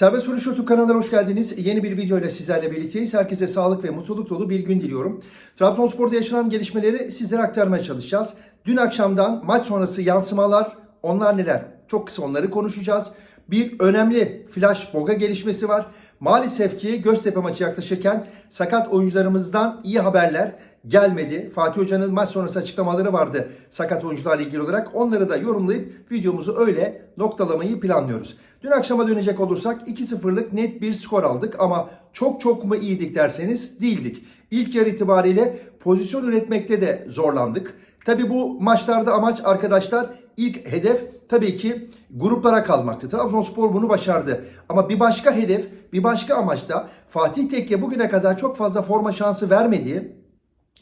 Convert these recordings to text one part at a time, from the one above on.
Serbest Vuruş YouTube kanalına hoş geldiniz. Yeni bir video ile sizlerle birlikteyiz. Herkese sağlık ve mutluluk dolu bir gün diliyorum. Trabzonspor'da yaşanan gelişmeleri sizlere aktarmaya çalışacağız. Dün akşamdan maç sonrası yansımalar, onlar neler? Çok kısa onları konuşacağız. Bir önemli flash boga gelişmesi var. Maalesef ki Göztepe maçı yaklaşırken sakat oyuncularımızdan iyi haberler gelmedi. Fatih Hoca'nın maç sonrası açıklamaları vardı sakat oyuncularla ilgili olarak. Onları da yorumlayıp videomuzu öyle noktalamayı planlıyoruz. Dün akşama dönecek olursak 2-0'lık net bir skor aldık ama çok çok mu iyiydik derseniz değildik. İlk yarı itibariyle pozisyon üretmekte de zorlandık. Tabi bu maçlarda amaç arkadaşlar ilk hedef tabii ki gruplara kalmaktı. Trabzonspor bunu başardı. Ama bir başka hedef, bir başka amaç da Fatih Tekke bugüne kadar çok fazla forma şansı vermediği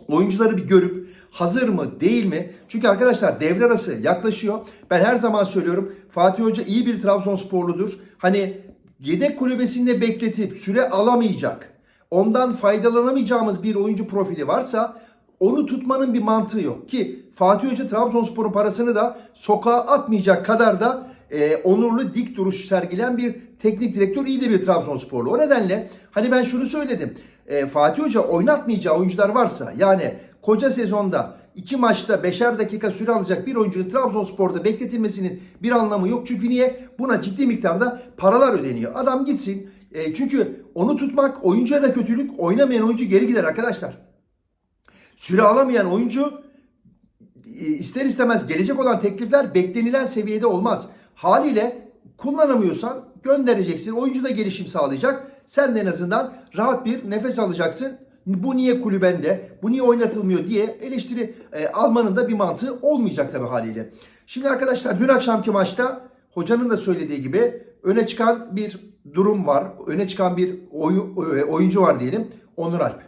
oyuncuları bir görüp hazır mı değil mi? Çünkü arkadaşlar devre arası yaklaşıyor. Ben her zaman söylüyorum Fatih Hoca iyi bir Trabzonsporludur. Hani yedek kulübesinde bekletip süre alamayacak, ondan faydalanamayacağımız bir oyuncu profili varsa onu tutmanın bir mantığı yok. Ki Fatih Hoca Trabzonspor'un parasını da sokağa atmayacak kadar da e, onurlu dik duruş sergilen bir teknik direktör iyi de bir Trabzonsporlu. O nedenle hani ben şunu söyledim. E, Fatih Hoca oynatmayacağı oyuncular varsa yani koca sezonda iki maçta beşer dakika süre alacak bir oyuncunun Trabzonspor'da bekletilmesinin bir anlamı yok. Çünkü niye? Buna ciddi miktarda paralar ödeniyor. Adam gitsin. E, çünkü onu tutmak oyuncuya da kötülük. Oynamayan oyuncu geri gider arkadaşlar. Süre alamayan oyuncu e, ister istemez gelecek olan teklifler beklenilen seviyede olmaz. Haliyle kullanamıyorsan göndereceksin. Oyuncu da gelişim sağlayacak. Sen de en azından rahat bir nefes alacaksın. Bu niye kulübende, bu niye oynatılmıyor diye eleştiri e, almanın da bir mantığı olmayacak tabii haliyle. Şimdi arkadaşlar dün akşamki maçta hocanın da söylediği gibi öne çıkan bir durum var. Öne çıkan bir oyu- e, oyuncu var diyelim. Onur Alp.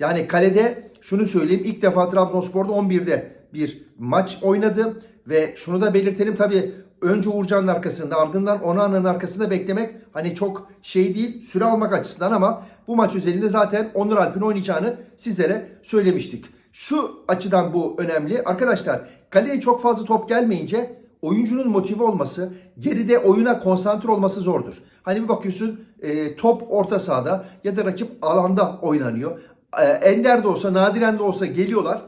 Yani kalede şunu söyleyeyim ilk defa Trabzonspor'da 11'de bir maç oynadı ve şunu da belirtelim tabii önce Uğurcan'ın arkasında ardından Onana'nın arkasında beklemek hani çok şey değil süre almak açısından ama bu maç özelinde zaten Onur Alp'in oynayacağını sizlere söylemiştik. Şu açıdan bu önemli. Arkadaşlar kaleye çok fazla top gelmeyince oyuncunun motive olması, geride oyuna konsantre olması zordur. Hani bir bakıyorsun e, top orta sahada ya da rakip alanda oynanıyor. E, ender de olsa, nadiren de olsa geliyorlar.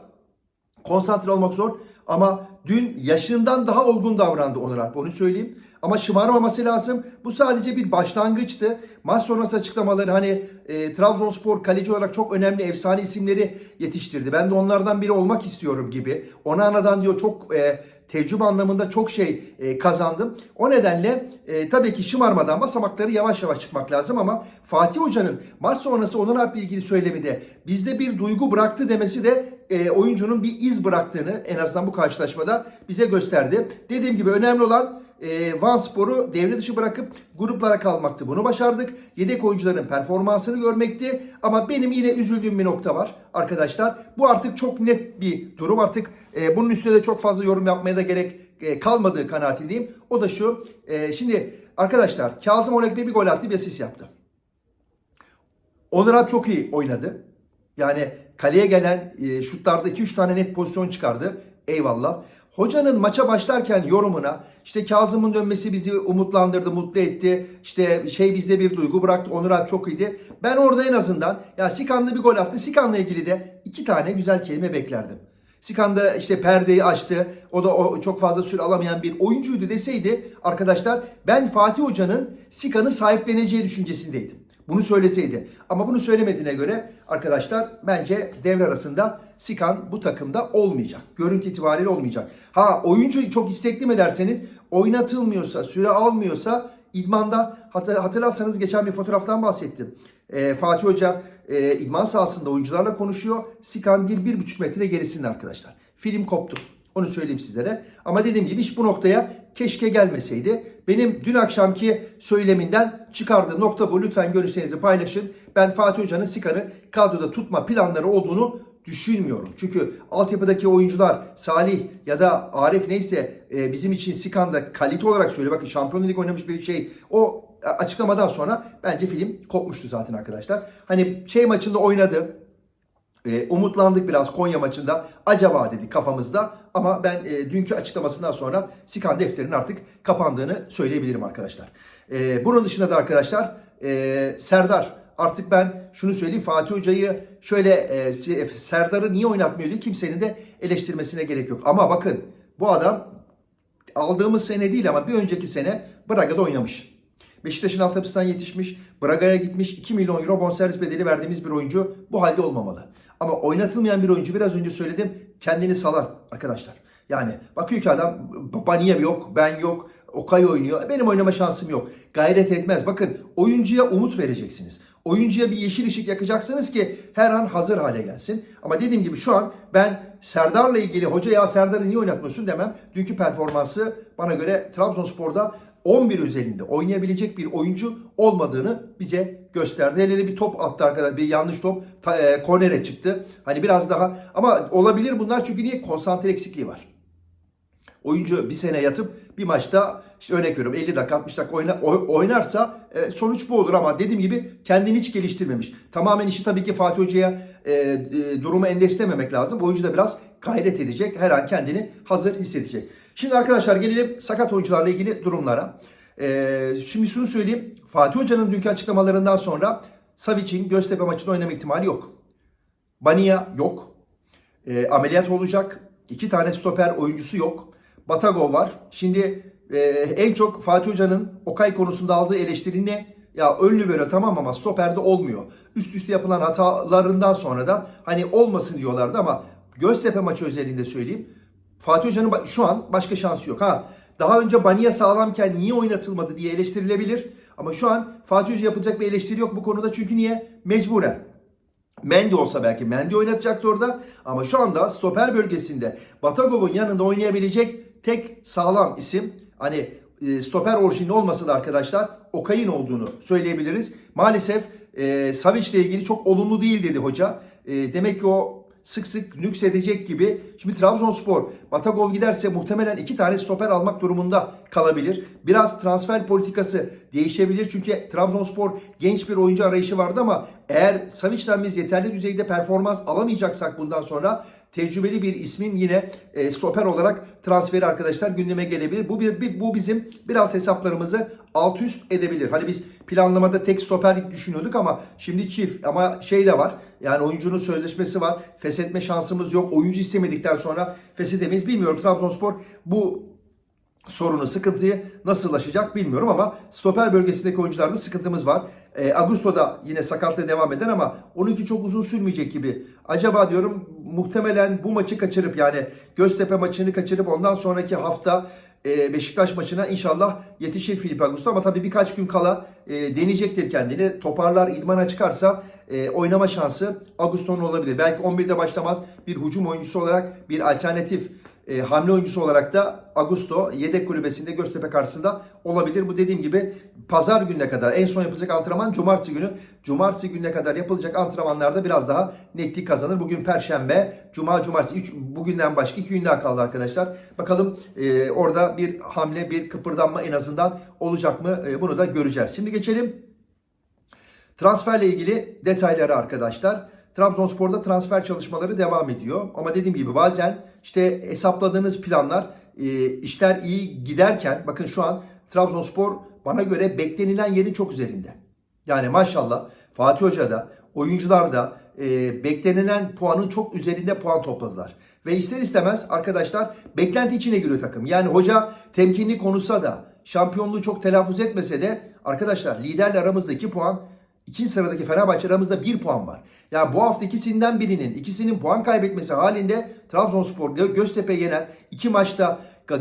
Konsantre olmak zor ama dün yaşından daha olgun davrandı Onur Alp onu söyleyeyim. Ama şımarmaması lazım. Bu sadece bir başlangıçtı. Maç sonrası açıklamaları hani e, Trabzonspor kaleci olarak çok önemli efsane isimleri yetiştirdi. Ben de onlardan biri olmak istiyorum gibi. Onana'dan diyor çok e, tecrübe anlamında çok şey e, kazandım. O nedenle e, tabii ki şımarmadan basamakları yavaş yavaş çıkmak lazım ama Fatih Hoca'nın maç sonrası Onur Alp'le ilgili söylemi de bizde bir duygu bıraktı demesi de e, oyuncunun bir iz bıraktığını en azından bu karşılaşmada bize gösterdi. Dediğim gibi önemli olan e, Van Spor'u devre dışı bırakıp gruplara kalmaktı. Bunu başardık. Yedek oyuncuların performansını görmekti. Ama benim yine üzüldüğüm bir nokta var arkadaşlar. Bu artık çok net bir durum. Artık e, bunun üstüne de çok fazla yorum yapmaya da gerek e, kalmadığı kanaatindeyim. O da şu. E, şimdi arkadaşlar Kazım Olekbe bir gol attı bir asist yaptı. Onur Alp çok iyi oynadı. Yani kaleye gelen e, şutlarda 2-3 tane net pozisyon çıkardı. Eyvallah. Hocanın maça başlarken yorumuna işte Kazım'ın dönmesi bizi umutlandırdı, mutlu etti. İşte şey bizde bir duygu bıraktı. Onur Alp çok iyiydi. Ben orada en azından ya Sikanlı bir gol attı. Sikan'la ilgili de iki tane güzel kelime beklerdim. Sikan da işte perdeyi açtı. O da o çok fazla süre alamayan bir oyuncuydu deseydi arkadaşlar ben Fatih Hoca'nın Sikan'ı sahipleneceği düşüncesindeydim. Bunu söyleseydi. Ama bunu söylemediğine göre arkadaşlar bence devre arasında Sikan bu takımda olmayacak. Görüntü itibariyle olmayacak. Ha oyuncu çok istekli mi derseniz oynatılmıyorsa, süre almıyorsa idmanda hat- hatırlarsanız geçen bir fotoğraftan bahsettim. Ee, Fatih Hoca e, idman sahasında oyuncularla konuşuyor. Sikan bir, bir buçuk metre gerisinde arkadaşlar. Film koptu. Onu söyleyeyim sizlere. Ama dediğim gibi hiç bu noktaya keşke gelmeseydi. Benim dün akşamki söyleminden çıkardığım nokta bu. Lütfen görüşlerinizi paylaşın. Ben Fatih Hoca'nın Sikan'ı kadroda tutma planları olduğunu düşünmüyorum. Çünkü altyapıdaki oyuncular Salih ya da Arif neyse e, bizim için Sikan'da kalite olarak söylüyor. Bakın Şampiyonlar Ligi oynamış bir şey. O açıklamadan sonra bence film kopmuştu zaten arkadaşlar. Hani şey maçında oynadı. E, umutlandık biraz Konya maçında. Acaba dedik kafamızda. Ama ben e, dünkü açıklamasından sonra Sikan defterinin artık kapandığını söyleyebilirim arkadaşlar. E, bunun dışında da arkadaşlar e, Serdar artık ben şunu söyleyeyim Fatih Hoca'yı şöyle e, Si- Serdar'ı niye oynatmıyor diye kimsenin de eleştirmesine gerek yok. Ama bakın bu adam aldığımız sene değil ama bir önceki sene Braga'da oynamış. Beşiktaş'ın altyapısından yetişmiş, Braga'ya gitmiş 2 milyon euro bonservis bedeli verdiğimiz bir oyuncu bu halde olmamalı. Ama oynatılmayan bir oyuncu biraz önce söyledim kendini salar arkadaşlar. Yani bakıyor ki adam Baniyev yok, ben yok, Okay oynuyor. Benim oynama şansım yok. Gayret etmez. Bakın oyuncuya umut vereceksiniz. Oyuncuya bir yeşil ışık yakacaksınız ki her an hazır hale gelsin. Ama dediğim gibi şu an ben Serdar'la ilgili hoca ya Serdar'ı niye oynatmıyorsun demem. Dünkü performansı bana göre Trabzonspor'da 11 özelinde oynayabilecek bir oyuncu olmadığını bize gösterdi. Hele bir top attı arkadaşlar. Bir yanlış top ta, e, kornere çıktı. Hani biraz daha ama olabilir bunlar çünkü niye? Konsantre eksikliği var. Oyuncu bir sene yatıp bir maçta işte örnek veriyorum 50 dakika 60 dakika oyna, oy- oynarsa e, sonuç bu olur ama dediğim gibi kendini hiç geliştirmemiş. Tamamen işi tabii ki Fatih Hoca'ya e, e, durumu endekslememek lazım. Oyuncu da biraz gayret edecek. Her an kendini hazır hissedecek. Şimdi arkadaşlar gelelim sakat oyuncularla ilgili durumlara. E, şimdi şunu söyleyeyim. Fatih Hoca'nın dünkü açıklamalarından sonra Savic'in Göztepe maçında oynama ihtimali yok. Bania yok. E, ameliyat olacak. İki tane stoper oyuncusu yok. Batagov var. Şimdi e, en çok Fatih Hoca'nın Okay konusunda aldığı eleştiri ne? Ya ön böyle tamam ama stoperde olmuyor. Üst üste yapılan hatalarından sonra da hani olmasın diyorlardı ama Göztepe maçı özelinde söyleyeyim. Fatih Hoca'nın şu an başka şansı yok. Ha daha önce Bania sağlamken niye oynatılmadı diye eleştirilebilir. Ama şu an Fatih Hoca yapılacak bir eleştiri yok bu konuda. Çünkü niye? Mecburen. Mendy olsa belki Mendy oynatacaktı orada. Ama şu anda stoper bölgesinde Batagov'un yanında oynayabilecek tek sağlam isim hani e, stoper orijinli olmasa da arkadaşlar Okay'ın olduğunu söyleyebiliriz. Maalesef e, Savic ile ilgili çok olumlu değil dedi hoca. E, demek ki o sık sık nüksedecek gibi. Şimdi Trabzonspor Batagov giderse muhtemelen iki tane stoper almak durumunda kalabilir. Biraz transfer politikası değişebilir. Çünkü Trabzonspor genç bir oyuncu arayışı vardı ama eğer Savic'den biz yeterli düzeyde performans alamayacaksak bundan sonra tecrübeli bir ismin yine e, stoper olarak transferi arkadaşlar gündeme gelebilir. Bu bir, bu bizim biraz hesaplarımızı alt üst edebilir. Hani biz planlamada tek stoper düşünüyorduk ama şimdi çift ama şey de var. Yani oyuncunun sözleşmesi var. Feshetme şansımız yok. Oyuncu istemedikten sonra feshedemeyiz. Bilmiyorum Trabzonspor bu sorunu, sıkıntıyı nasıl aşacak bilmiyorum ama stoper bölgesindeki oyuncularda sıkıntımız var. E, Augusto da yine sakatlığı devam eden ama onunki çok uzun sürmeyecek gibi. Acaba diyorum muhtemelen bu maçı kaçırıp yani Göztepe maçını kaçırıp ondan sonraki hafta e, Beşiktaş maçına inşallah yetişir Filip Augusto ama tabii birkaç gün kala e, deneyecektir kendini. Toparlar, idmana çıkarsa e, oynama şansı Augusto'nun olabilir. Belki 11'de başlamaz bir hücum oyuncusu olarak bir alternatif e, hamle oyuncusu olarak da Augusto yedek kulübesinde Göztepe karşısında olabilir. Bu dediğim gibi pazar gününe kadar en son yapılacak antrenman cumartesi günü. Cumartesi gününe kadar yapılacak antrenmanlarda biraz daha netlik kazanır. Bugün perşembe, cuma, cumartesi. Üç, bugünden başka iki gün daha kaldı arkadaşlar. Bakalım e, orada bir hamle, bir kıpırdanma en azından olacak mı? E, bunu da göreceğiz. Şimdi geçelim Transferle ilgili detayları arkadaşlar. Trabzonspor'da transfer çalışmaları devam ediyor. Ama dediğim gibi bazen işte hesapladığınız planlar e, işler iyi giderken bakın şu an Trabzonspor bana göre beklenilen yerin çok üzerinde. Yani maşallah Fatih Hoca da oyuncular da e, beklenilen puanın çok üzerinde puan topladılar. Ve ister istemez arkadaşlar beklenti içine giriyor takım. Yani hoca temkinli konuşsa da şampiyonluğu çok telaffuz etmese de arkadaşlar liderle aramızda 2 puan İkinci sıradaki Fenerbahçe aramızda bir puan var. Yani bu hafta ikisinden birinin, ikisinin puan kaybetmesi halinde Trabzonspor Gö- Göztepe yener. iki maçta e,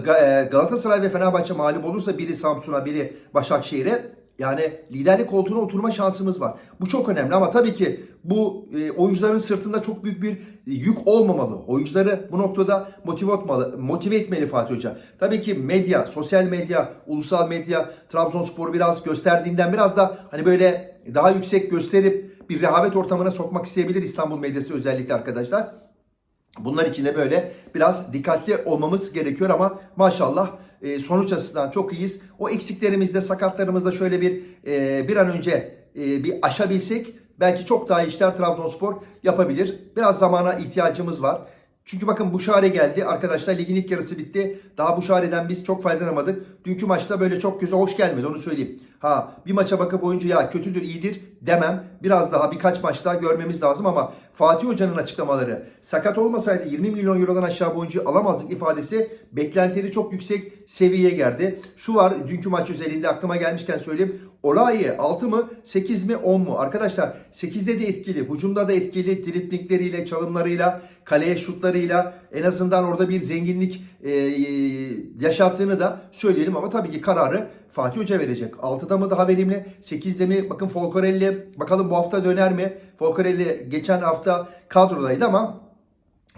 Galatasaray ve Fenerbahçe mağlup olursa biri Samsun'a biri Başakşehir'e yani liderlik koltuğuna oturma şansımız var. Bu çok önemli ama tabii ki bu e, oyuncuların sırtında çok büyük bir yük olmamalı. Oyuncuları bu noktada motive etmeli, motive etmeli Fatih Hoca. Tabii ki medya, sosyal medya, ulusal medya Trabzonspor biraz gösterdiğinden biraz da hani böyle daha yüksek gösterip bir rehavet ortamına sokmak isteyebilir İstanbul medyası özellikle arkadaşlar. Bunlar için de böyle biraz dikkatli olmamız gerekiyor ama maşallah e, sonuç açısından çok iyiyiz. O eksiklerimizde, sakatlarımızda şöyle bir e, bir an önce e, bir aşabilsek belki çok daha işler Trabzonspor yapabilir. Biraz zamana ihtiyacımız var. Çünkü bakın Buşare geldi. Arkadaşlar ligin ilk yarısı bitti. Daha Buşare'den biz çok faydalanamadık. Dünkü maçta böyle çok göze hoş gelmedi onu söyleyeyim. Ha bir maça bakıp oyuncu ya kötüdür iyidir demem. Biraz daha birkaç maç daha görmemiz lazım ama Fatih Hoca'nın açıklamaları sakat olmasaydı 20 milyon eurodan aşağı bu oyuncuyu alamazdık ifadesi beklentileri çok yüksek seviyeye geldi. Şu var dünkü maç özelinde aklıma gelmişken söyleyeyim. Olay 6 mı 8 mi 10 mu? Arkadaşlar 8'de de etkili, hücumda da etkili, driplikleriyle, çalımlarıyla, kaleye şutlarıyla en azından orada bir zenginlik e, yaşattığını da söyleyelim ama tabii ki kararı Fatih Hoca verecek. 6'da mı daha verimli, 8'de mi? Bakın Folcarelli bakalım bu hafta döner mi? Folcarelli geçen hafta kadrodaydı ama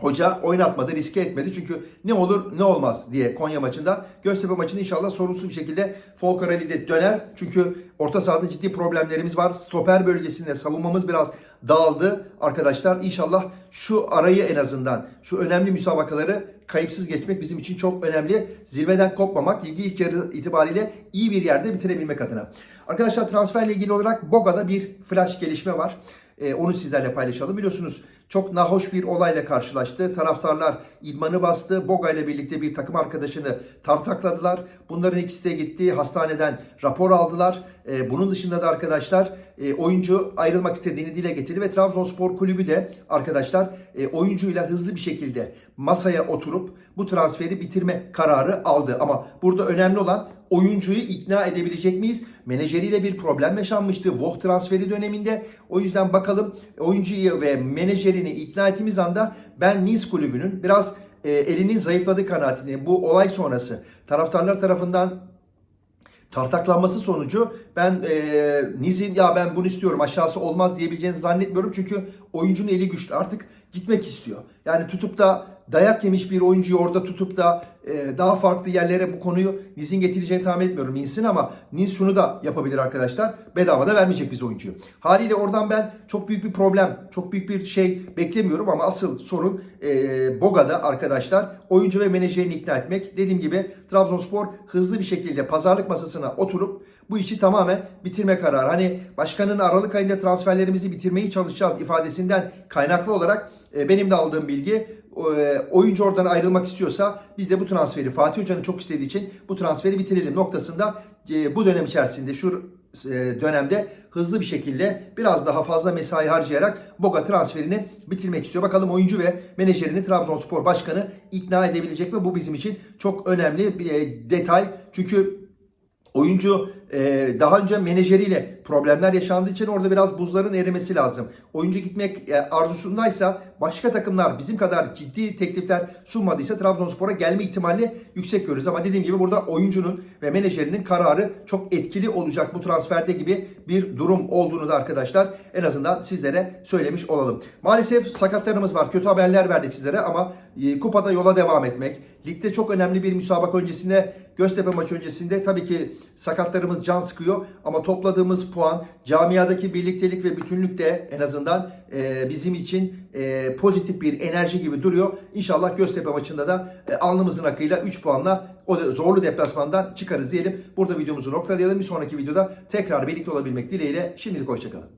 Hoca oynatmadı, riske etmedi. Çünkü ne olur ne olmaz diye Konya maçında. Göztepe maçında inşallah sorunsuz bir şekilde Folcarelli de döner. Çünkü orta sahada ciddi problemlerimiz var. Stoper bölgesinde savunmamız biraz dağıldı arkadaşlar. İnşallah şu arayı en azından, şu önemli müsabakaları kayıpsız geçmek bizim için çok önemli. Zirveden kopmamak, ligi ilk yarı itibariyle iyi bir yerde bitirebilmek adına. Arkadaşlar transferle ilgili olarak Boga'da bir flash gelişme var. Ee, onu sizlerle paylaşalım. Biliyorsunuz çok nahoş bir olayla karşılaştı. Taraftarlar idmanı bastı. Boga ile birlikte bir takım arkadaşını tartakladılar. Bunların ikisi de gitti. Hastaneden rapor aldılar. Ee, bunun dışında da arkadaşlar e, oyuncu ayrılmak istediğini dile getirdi ve Trabzonspor Kulübü de arkadaşlar e, oyuncuyla hızlı bir şekilde masaya oturup bu transferi bitirme kararı aldı. Ama burada önemli olan oyuncuyu ikna edebilecek miyiz? Menajeriyle bir problem yaşanmıştı Voh transferi döneminde. O yüzden bakalım oyuncuyu ve menajerini ikna ettiğimiz anda ben Nice kulübünün biraz e, elinin zayıfladığı kanaatini bu olay sonrası taraftarlar tarafından tartaklanması sonucu ben e, Niz'in ya ben bunu istiyorum aşağısı olmaz diyebileceğinizi zannetmiyorum. Çünkü oyuncunun eli güçlü artık gitmek istiyor. Yani tutup da dayak yemiş bir oyuncuyu orada tutup da e, daha farklı yerlere bu konuyu Niz'in getireceğini tahmin etmiyorum Nins'in ama Niz şunu da yapabilir arkadaşlar. Bedava da vermeyecek biz oyuncuyu. Haliyle oradan ben çok büyük bir problem, çok büyük bir şey beklemiyorum ama asıl sorun e, Boga'da arkadaşlar. Oyuncu ve menajerini ikna etmek. Dediğim gibi Trabzonspor hızlı bir şekilde pazarlık masasına oturup bu işi tamamen bitirme kararı. Hani başkanın Aralık ayında transferlerimizi bitirmeyi çalışacağız ifadesinden kaynaklı olarak e, benim de aldığım bilgi oyuncu oradan ayrılmak istiyorsa biz de bu transferi Fatih Hoca'nın çok istediği için bu transferi bitirelim noktasında e, bu dönem içerisinde şu e, dönemde hızlı bir şekilde biraz daha fazla mesai harcayarak Boga transferini bitirmek istiyor. Bakalım oyuncu ve menajerini Trabzonspor Başkanı ikna edebilecek mi? Bu bizim için çok önemli bir e, detay. Çünkü Oyuncu e, daha önce menajeriyle problemler yaşandığı için orada biraz buzların erimesi lazım. Oyuncu gitmek e, arzusundaysa başka takımlar bizim kadar ciddi teklifler sunmadıysa Trabzonspor'a gelme ihtimali yüksek görürüz. Ama dediğim gibi burada oyuncunun ve menajerinin kararı çok etkili olacak bu transferde gibi bir durum olduğunu da arkadaşlar en azından sizlere söylemiş olalım. Maalesef sakatlarımız var. Kötü haberler verdik sizlere ama e, kupada yola devam etmek. Ligde çok önemli bir müsabaka öncesinde Göztepe maçı öncesinde tabii ki sakatlarımız can sıkıyor ama topladığımız puan camiadaki birliktelik ve bütünlük de en azından e, bizim için e, pozitif bir enerji gibi duruyor. İnşallah Göztepe maçında da e, alnımızın akıyla 3 puanla o da zorlu deplasmandan çıkarız diyelim. Burada videomuzu noktalayalım. Bir sonraki videoda tekrar birlikte olabilmek dileğiyle şimdilik hoşçakalın.